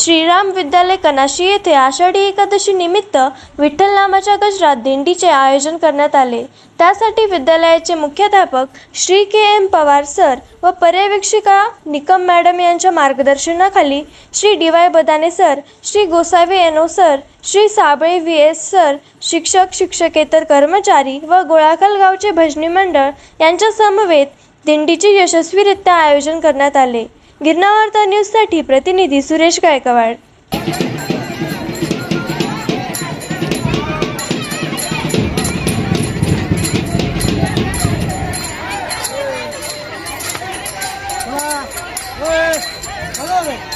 श्रीराम विद्यालय कनाशी येथे आषाढी एकादशी निमित्त विठ्ठल नामाच्या गजरात दिंडीचे आयोजन करण्यात आले. त्यासाठी विद्यालयाचे मुख्याध्यापक Shri K M Pawar sir व पर्यवेक्षिका निकम मॅडम यांच्या मार्गदर्शनाखाली Shri D Y Badane sir Shri Gosavi एनो sir Shri Sable V S sir शिक्षक शिक्षकेतर कर्मचारी व गोळाखल गावचे भजनी मंडळ यांच्या समवेत दिंडीचे यशस्वीरित्या आयोजन करण्यात आले. गिरणावार्ता न्यूजसाठी प्रतिनिधी सुरेश गायकवाड Hello there.